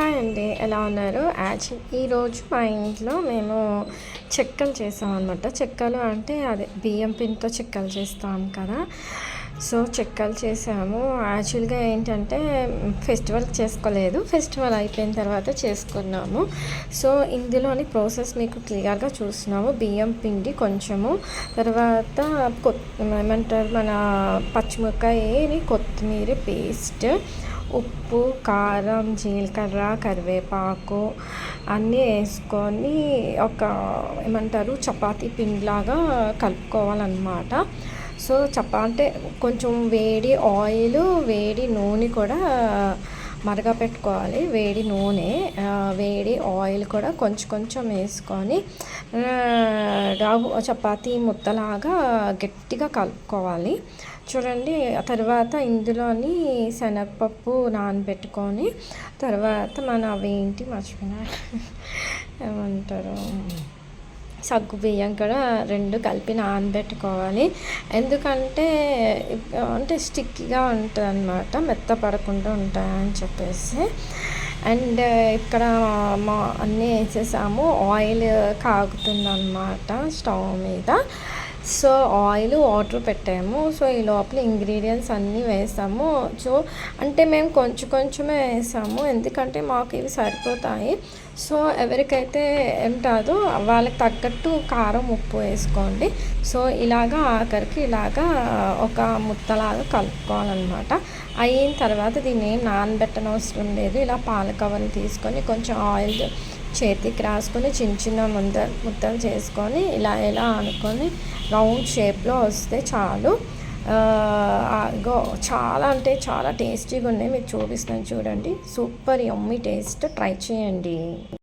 Hi అండి ఎలా ఉన్నారు? యాక్చువల్ ఈరోజు మా ఇంట్లో మేము చెక్కలు చేసాం అనమాట చెక్కలు అంటే అదే బియ్యం పిండితో చెక్కలు చేస్తాం కదా. సో చెక్కలు చేసాము. యాక్చువల్గా ఏంటంటే ఫెస్టివల్ చేసుకోలేదు. ఫెస్టివల్ అయిపోయిన తర్వాత చేసుకున్నాము. సో ఇందులోని ప్రాసెస్ మీకు క్లియర్గా చూస్తున్నాము. బియ్యం పిండి కొంచెము తర్వాత కొత్ ఏమంటారు మన పచ్చిమిరకాయని కొత్తిమీర పేస్ట్ ఉప్పు కారం జీలకర్ర కరివేపాకు అన్నీ వేసుకొని ఒక ఏమంటారు చపాతీ పిండిలాగా కలుపుకోవాలన్నమాట. సో చపా అంటే కొంచెం వేడి ఆయిల్ వేడి నూనె కూడా మరగపెట్టుకోవాలి వేడి నూనె వేడి ఆయిల్ కూడా కొంచెం కొంచెం వేసుకొని రాగు చపాతీ ముద్దలాగా గట్టిగా కలుపుకోవాలి. చూడండి తర్వాత ఇందులోని శనగపప్పు నానబెట్టుకొని తర్వాత మన ఏంటి మర్చిపోయినా? ఏమంటారు? సగ్గు బియ్యం కూడా రెండు కలిపి నానబెట్టుకోవాలి. ఎందుకంటే అంటే స్టిక్గా ఉంటుంది అనమాట మెత్తపడకుండా ఉంటాయని చెప్పేసి. అండ్ ఇక్కడ మా అన్నీ వేసేసాము ఆయిల్ కాగుతుందన్నమాట స్టవ్ మీద. సో ఆయిల్ వాటర్ పెట్టాము. సో ఈ లోపల ఇంగ్రీడియంట్స్ అన్నీ వేసాము. సో అంటే మేము కొంచెం కొంచెమే వేసాము. ఎందుకంటే మాకు ఇవి సరిపోతాయి. సో ఎవరికైతే ఏంటాదో వాళ్ళకి తగ్గట్టు కారం ఉప్పు వేసుకోండి. సో ఇలాగా ఆఖరికి ఇలాగా ఒక ముద్దలాగా కలుపుకోవాలన్నమాట. అయిన తర్వాత దీన్ని ఏం నానబెట్టనవసరం లేదు. ఇలా పాల కవర్ని తీసుకొని కొంచెం ఆయిల్ చేతికి రాసుకొని చిన్న చిన్న ముద్ద ముద్దలు చేసుకొని ఇలా ఇలా అనుకొని రౌండ్ షేప్లో వస్తే చాలు. గో చాలా అంటే చాలా టేస్టీగా ఉన్నాయి. మీకు చూపిస్తాను చూడండి. సూపర్ యమ్మీ టేస్ట్. ట్రై చేయండి.